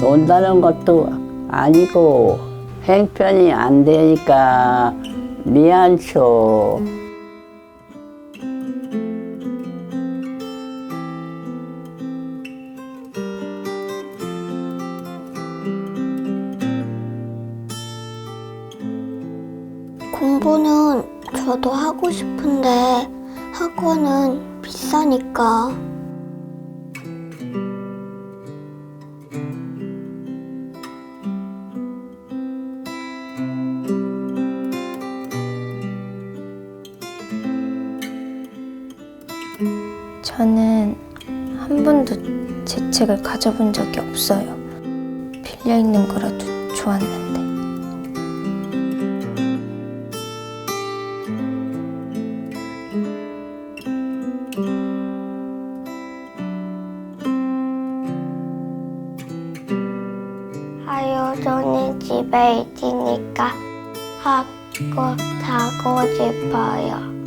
논다는 것도 아니고 행편이 안 되니까 미안초. 공부는 저도 하고 싶은데 학원은 비싸니까. 저는 한 번도 제 책을 가져본 적이 없어요. 빌려 있는 거라도 좋았는데. 하유전이 집에 있으니까 하고 자고 싶어요.